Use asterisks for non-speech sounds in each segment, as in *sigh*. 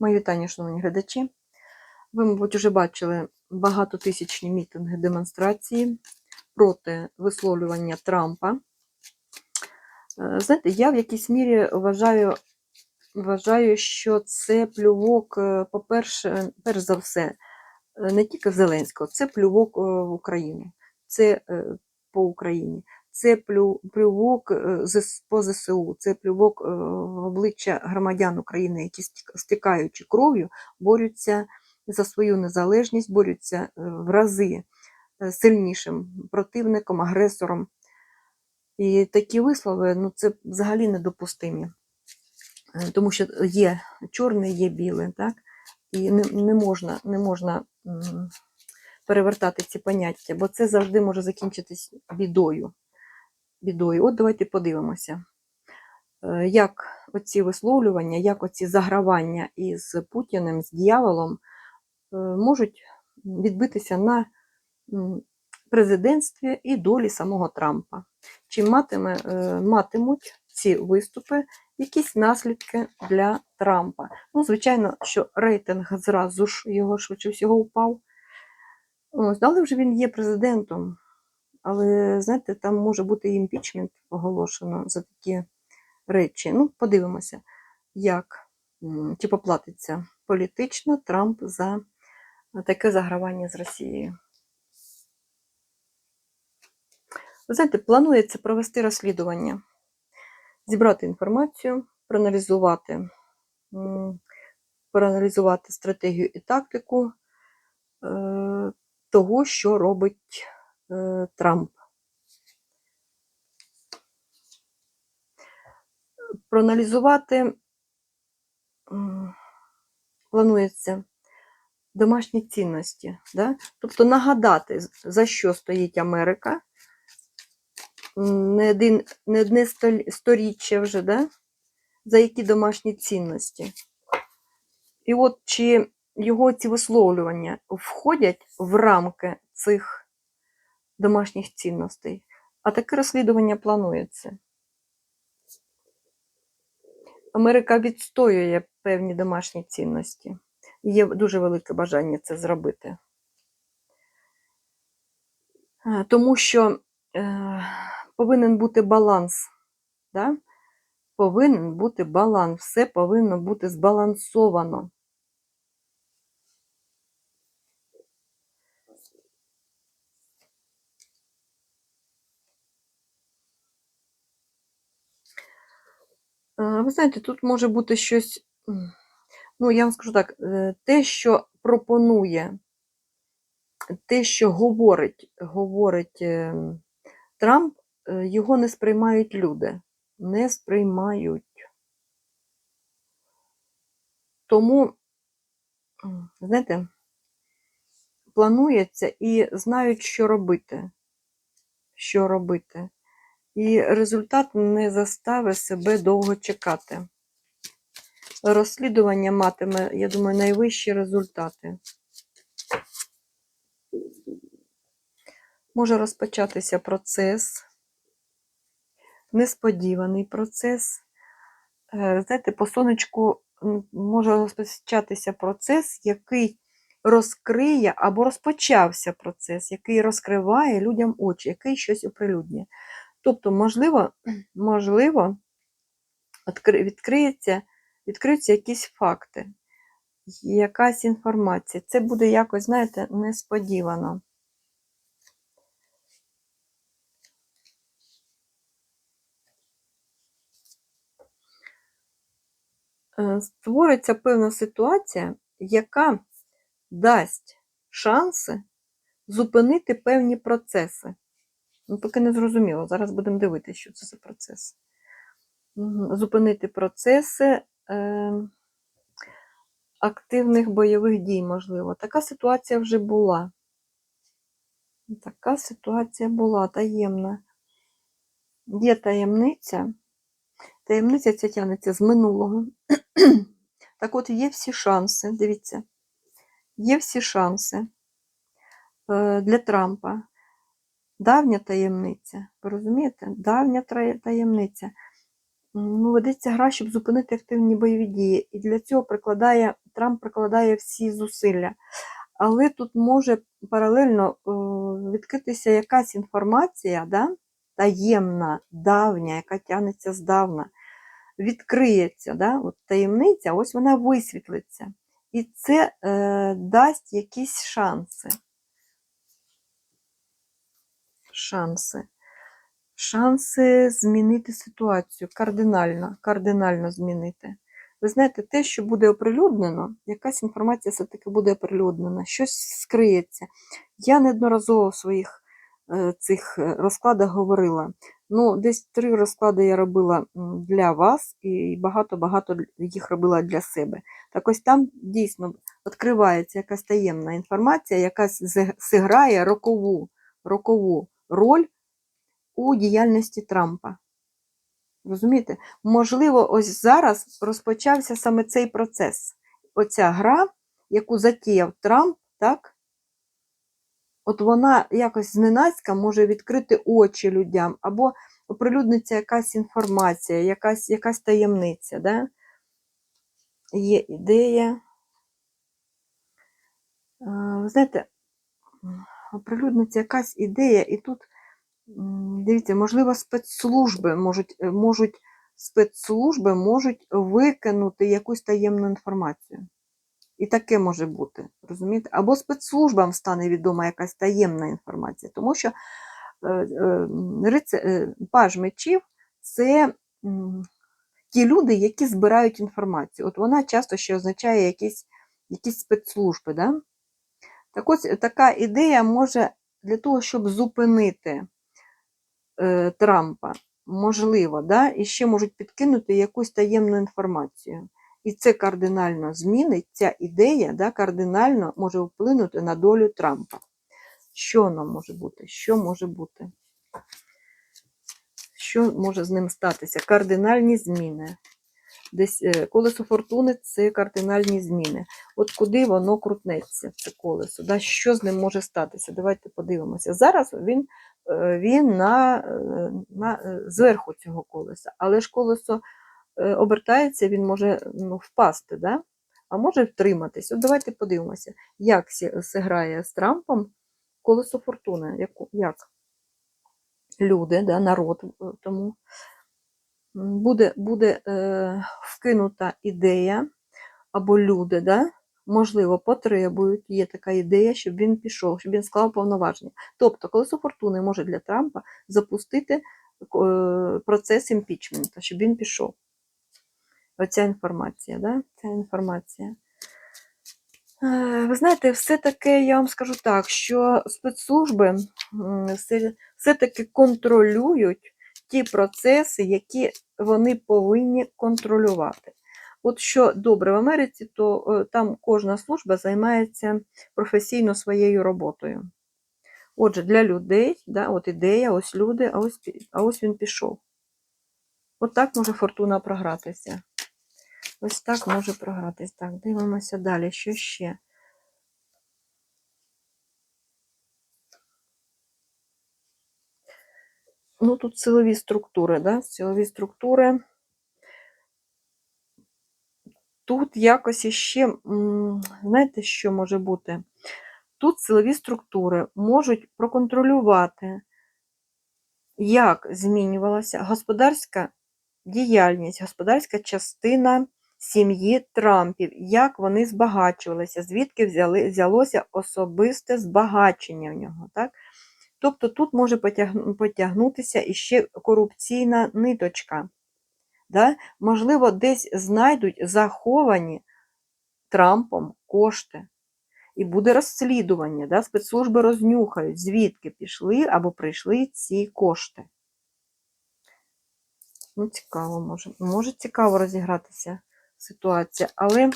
Мої вітання, шановні глядачі. Ви, мабуть, вже бачили багатотисячні мітинги, демонстрації проти висловлювання Трампа. Е, Знаєте, я в якійсь мірі вважаю, вважаю, що це плювок, е, по-перше, перш за все, е, не тільки в Зеленського, це плювок в Україну, це по Україні. Це плювок е, по ЗСУ, це плювок е, в обличчя громадян України, які стікаючи кров'ю, борються за свою незалежність, борються е, в рази е, сильнішим противником, агресором. І такі вислови ну, це взагалі недопустимі. Е, Тому що є чорне, є біле, так? І не, не можна, не можна перевертати ці поняття, бо це завжди може закінчитись бідою. Бідою. От давайте подивимося, е, як оці висловлювання, як оці загравання із Путіним, з дьяволом е, можуть відбитися на президентстві і долі самого Трампа. Чи матиме, е, матимуть ці виступи якісь наслідки для Трампа? Ну, звичайно, що рейтинг зразу ж його швидше всього упав. Ось, але вже він є президентом. Але, знаєте, там може бути імпічмент оголошено за такі речі. Ну, подивимося, як чи поплатиться політично Трамп за таке загравання з Росією. Ви знаєте, планується провести розслідування, зібрати інформацію, проаналізувати, проаналізувати стратегію і тактику е, того, що робить Трамп. Проаналізувати планується домашні цінності, да? тобто нагадати, за що стоїть Америка, не, один, не одне сторіччя вже, да? за які домашні цінності. І от чи його ці висловлювання входять в рамки цих домашніх цінностей, а таке розслідування планується. Америка відстоює певні домашні цінності. Є дуже велике бажання це зробити. Е, Тому що е, повинен бути баланс. Да? Повинен бути баланс, все повинно бути збалансовано. Ви знаєте, тут може бути щось, ну, я вам скажу так, е, те, що пропонує, те, що говорить, говорить е, Трамп, е, його не сприймають люди. Не сприймають. Тому, знаєте, планується і знають, що робити. Що робити. І результат не заставить себе довго чекати. Розслідування матиме, я думаю, найвищі результати. Може розпочатися процес, несподіваний процес. Е, Знаєте, по сонечку може розпочатися процес, який розкриє або розпочався процес, який розкриває людям очі, який щось оприлюднює. Тобто, можливо, можливо, відкри- відкриється, відкриються якісь факти, якась інформація. Це буде якось, знаєте, несподівано. Е, Створиться певна ситуація, яка дасть шанси зупинити певні процеси. Ну, поки не зрозуміло. Зараз будемо дивитися, що це за процес. Зупинити процеси е, активних бойових дій, можливо. Така ситуація вже була. Така ситуація була таємна. Є таємниця. Таємниця ця тягнеться з минулого. *clears throat* Так от є всі шанси, дивіться, є всі шанси е, для Трампа. Давня таємниця, ви розумієте? Давня таємниця. ну, ведеться гра, щоб зупинити активні бойові дії. І для цього прикладає, Трамп прикладає всі зусилля. Але тут може паралельно е, відкритися якась інформація, да? таємна, давня, яка тягнеться здавна, відкриється, да? От таємниця, ось вона висвітлиться. І це е, дасть якісь шанси. Шанси. Шанси змінити ситуацію кардинально, кардинально змінити. Ви знаєте, те, що буде оприлюднено, якась інформація все-таки буде оприлюднена, щось скриється. Я неодноразово в своїх е, цих е, розкладах говорила. Ну, десь три розклади я робила для вас, і багато-багато їх робила для себе. Так ось там дійсно відкривається якась таємна інформація, яка з- зіграє рокову, рокову роль у діяльності Трампа. Розумієте? Можливо, ось зараз розпочався саме цей процес. Оця гра, яку затіяв Трамп, так? От вона якось зненацька може відкрити очі людям, або оприлюдниться якась інформація, якась, якась таємниця. Да? Є ідея. Ви знаєте, оприлюдниться якась ідея, і тут, дивіться, можливо, спецслужби можуть, е, можуть, спецслужби можуть викинути якусь таємну інформацію. І таке може бути, розумієте? Або спецслужбам стане відома якась таємна інформація, тому що е, е, паж мечів це ті люди, які збирають інформацію. От вона часто ще означає якісь, якісь спецслужби. Да? Так ось така ідея може для того, щоб зупинити е, Трампа, можливо, да? і ще можуть підкинути якусь таємну інформацію. І це кардинально змінить, ця ідея да, кардинально може вплинути на долю Трампа. Що воно може бути? Що може бути? Що може з ним статися? Кардинальні зміни. Десь е, колесо фортуни це кардинальні зміни. От куди воно крутнеться, це колесо? Да? Що з ним може статися? Давайте подивимося. Зараз він, е, він на, е, на, зверху цього колеса, але ж колесо обертається, він може ну, впасти, да? а може втриматись. От давайте подивимося, як зіграє з Трампом колесо фортуни. Як? Люди, да, народ тому буде, буде е, вкинута ідея, або люди, да, можливо, потребують, є така ідея, щоб він пішов, щоб він склав повноваження. Тобто, колесо фортуни може для Трампа запустити е, процес імпічменту, щоб він пішов. Оця інформація, да? Ця інформація. Е, Ви знаєте, все-таки я вам скажу так, що спецслужби все-таки контролюють ті процеси, які вони повинні контролювати. От що добре в Америці, то е, там кожна служба займається професійно своєю роботою. Отже, для людей, да, от ідея, ось люди, а ось, а ось він пішов. От так може фортуна програтися. Ось так може програтись. Так, дивимося далі. Що ще? Ну, тут силові структури, да? Силові структури. Тут якось іще, знаєте, що може бути? Тут силові структури можуть проконтролювати, як змінювалася господарська діяльність, господарська частина сім'ї Трампів, як вони збагачувалися, звідки взяли, взялося особисте збагачення в нього. Так? Тобто тут може потягнутися іще корупційна ниточка. Да? Можливо, десь знайдуть заховані Трампом кошти. І буде розслідування, да? спецслужби рознюхають, звідки пішли або прийшли ці кошти. Ну, цікаво, може. Може цікаво розігратися ситуація, але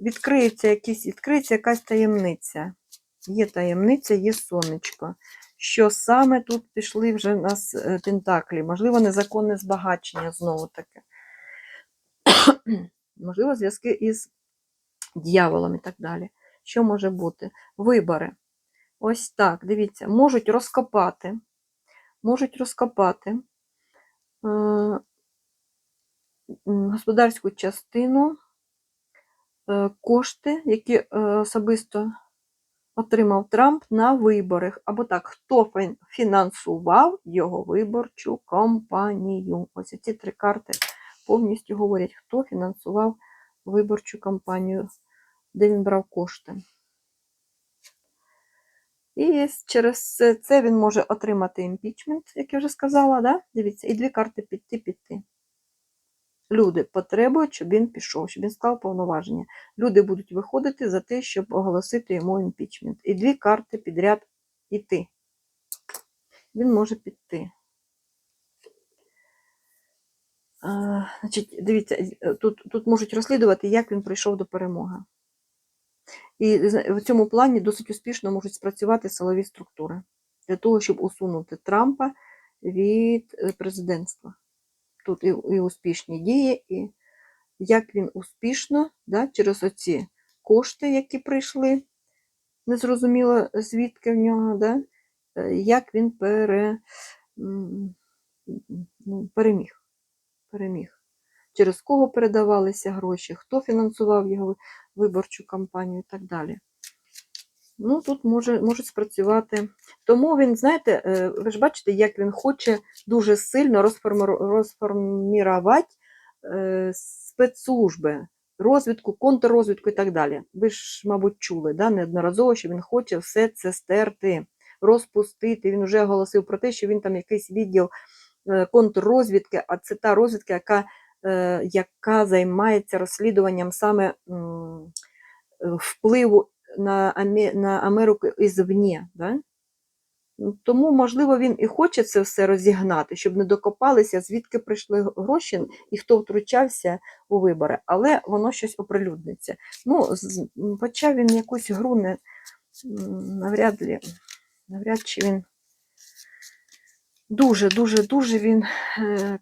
відкриється, якісь, відкриється якась таємниця. Є таємниця, є сонечко. Що саме тут пішли вже в нас е, пентаклі? Можливо, незаконне збагачення знову таки. *coughs* Можливо, зв'язки із дьяволом і так далі. Що може бути? Вибори. Ось так, дивіться, можуть розкопати, можуть розкопати е, господарську частину, е, кошти, які особисто отримав Трамп на виборах. Або так, хто фінансував його виборчу кампанію. Ось ці три карти повністю говорять, хто фінансував виборчу кампанію, де він брав кошти. І через це- він може отримати імпічмент, як я вже сказала, да? Дивіться, і дві карти піти піти. Люди потребують, щоб він пішов, щоб він склав повноваження. Люди будуть виходити за те, щоб оголосити йому імпічмент. І дві карти підряд іти. Він може піти. А, значить, дивіться, тут, тут можуть розслідувати, як він прийшов до перемоги. І в цьому плані досить успішно можуть спрацювати силові структури для того, щоб усунути Трампа від е, президентства. Тут і, і успішні дії, і як він успішно да, через оці кошти, які прийшли, незрозуміло звідки в нього, да, е, як він пере, ну, переміг. переміг. Через кого передавалися гроші, хто фінансував його виборчу кампанію і так далі. Ну, тут може, можуть спрацювати. Тому він, знаєте, е, ви ж бачите, як він хоче дуже сильно розформірувати е, спецслужби, розвідку, контррозвідку і так далі. Ви ж, мабуть, чули да, неодноразово, що він хоче все це стерти, розпустити. Він вже оголосив про те, що він там якийсь відділ е, контррозвідки, а це та розвідка, яка, яка займається розслідуванням саме впливу на, на Америку ізвні. Да? Ну, Тому, можливо, він і хоче це все розігнати, щоб не докопалися, звідки прийшли гроші і хто втручався у вибори, але воно щось оприлюдниться. Ну, почав він якусь гру, не, навряд, ли, навряд чи він дуже, дуже, дуже він е,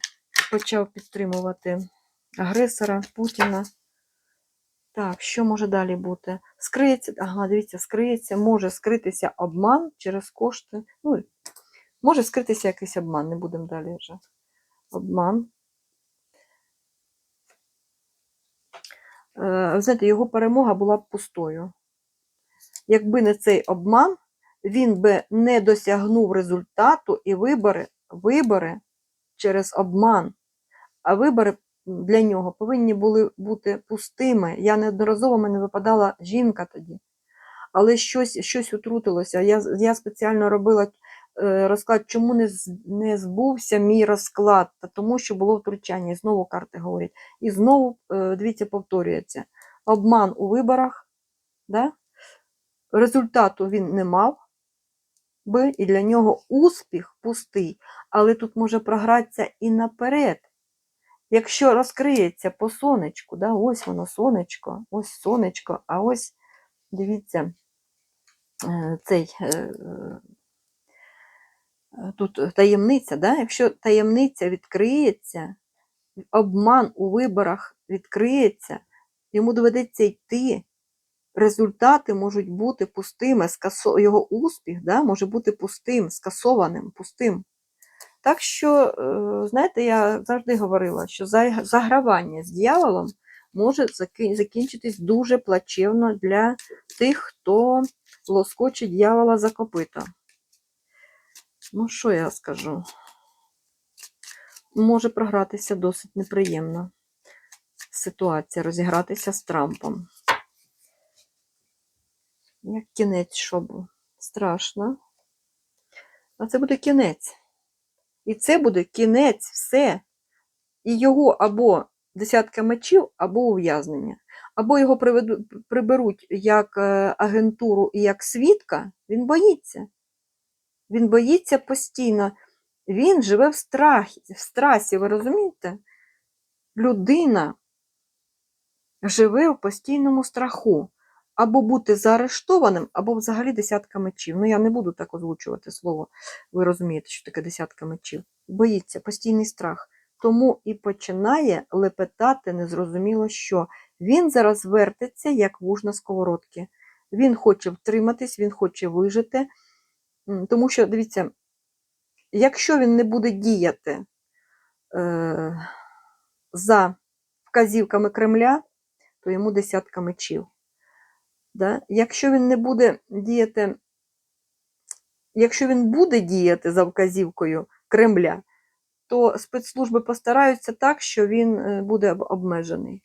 почав підтримувати агресора Путіна. Так, що може далі бути? Скриється, ага, дивіться, скриється, може скритися обман через кошти. Ну, може скритися якийсь обман, не будемо далі вже. Обман. Е, знаєте, його перемога була б пустою. Якби не цей обман, він би не досягнув результату і вибори, вибори через обман. А вибори для нього повинні були бути пустими. Я неодноразово мене випадала жінка тоді. Але щось, щось утрутилося. Я, я спеціально робила е, розклад, чому не, не збувся мій розклад, та тому що було втручання. І знову карти говорять. І знову, е, дивіться, повторюється. Обман у виборах, да? результату він не мав би, і для нього успіх пустий, але тут може програтися і наперед. Якщо розкриється по сонечку, да, ось воно сонечко, ось сонечко, а ось, дивіться, е, цей е, е, тут таємниця, да? якщо таємниця відкриється, обман у виборах відкриється, йому доведеться йти, результати можуть бути пустими, його успіх да, може бути пустим, скасованим, пустим. Так що, е, знаєте, я завжди говорила, що загравання з дьяволом може закінчитись дуже плачевно для тих, хто лоскочить дьявола за копита. Ну, що я скажу? Може програтися досить неприємно ситуація, розігратися з Трампом. Як кінець, що був? Страшно. А це буде кінець. І це буде кінець, все. І його або десятка мечів, або ув'язнення. Або його приведу, приберуть як е, агентуру і як свідка, він боїться. Він боїться постійно. Він живе в страхі, в страсі, ви розумієте? Людина живе в постійному страху. Або бути заарештованим, або взагалі десятка мечів. Ну, я не буду так озвучувати слово. Ви розумієте, що таке десятка мечів. Боїться, постійний страх. Тому і починає лепетати незрозуміло що. Він зараз вертиться, як вуж на сковородці. Він хоче втриматись, він хоче вижити. Тому що, дивіться, якщо він не буде діяти, е, за вказівками Кремля, то йому десятка мечів. Да? Якщо він не буде діяти, якщо він буде діяти за вказівкою Кремля, то спецслужби постараються так, що він е, буде обмежений.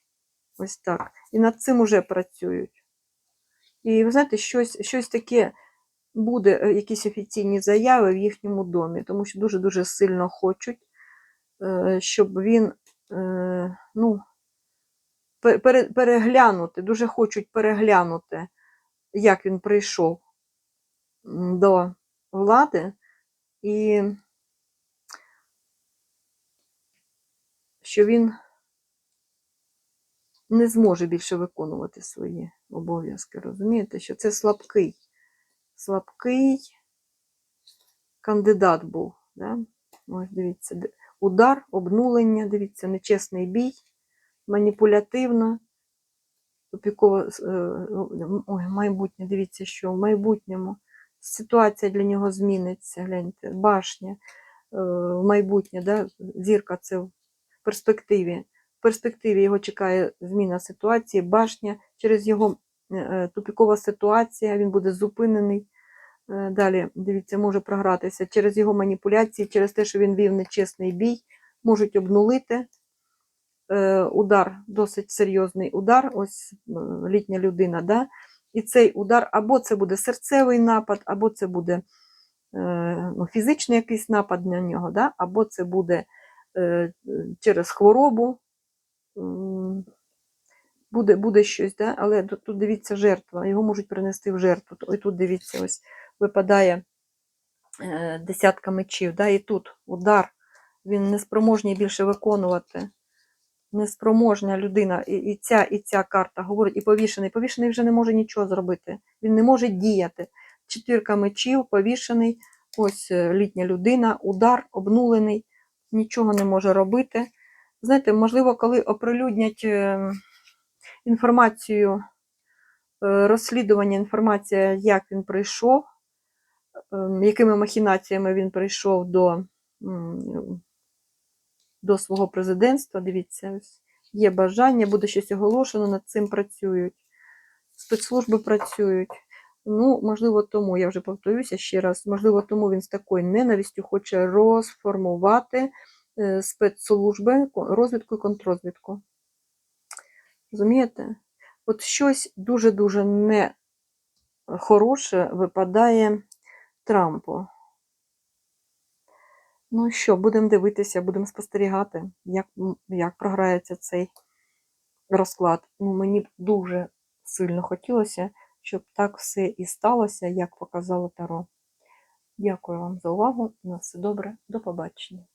Ось так. І над цим уже працюють. І ви знаєте, щось, щось таке буде, е, якісь офіційні заяви в їхньому домі, тому що дуже-дуже сильно хочуть, е, щоб він, ну, переглянути, дуже хочуть переглянути, як він прийшов до влади, і що він не зможе більше виконувати свої обов'язки. Розумієте, що це слабкий, слабкий кандидат був. Да? Ось дивіться, удар, обнулення, дивіться, нечесний бій, маніпулятивно, тупіково, е, ой, майбутнє, дивіться, що в майбутньому ситуація для нього зміниться. Гляньте, башня е, в майбутнє, да? зірка це в перспективі. В перспективі його чекає зміна ситуації, башня через його е, тупікова ситуація, він буде зупинений. Далі, дивіться, може програтися через його маніпуляції, через те, що він вів нечесний бій, можуть обнулити. Е, Удар, досить серйозний удар, ось літня людина, да? і цей удар або це буде серцевий напад, або це буде е, ну, фізичний якийсь напад на нього, да? або це буде е, через хворобу. Буде, буде щось, да? але тут, дивіться жертва, його можуть принести в жертву. І тут дивіться, ось випадає десятка мечів, да? і тут удар, він неспроможний більше виконувати. Неспроможна людина, і, і ця, і ця карта говорить, і повішений. Повішений вже не може нічого зробити. Він не може діяти. Четвірка мечів, повішений, ось е, літня людина, удар, обнулений, нічого не може робити. Знаєте, можливо, коли оприлюднять е, інформацію, е, розслідування, інформація, як він прийшов, ем, якими махінаціями він прийшов до, до свого президентства. Дивіться, ось є бажання, буде щось оголошено, над цим працюють. Спецслужби працюють. Ну, можливо, тому, я вже повторюся ще раз, можливо, тому він з такою ненавистю хоче розформувати е, спецслужби, розвідку і контррозвідку. Розумієте? От щось дуже-дуже нехороше випадає Трампу. Ну що, будемо дивитися, будемо спостерігати, як, як програється цей розклад. Ну, мені дуже сильно хотілося, щоб так все і сталося, як показало Таро. Дякую вам за увагу. На все добре. До побачення.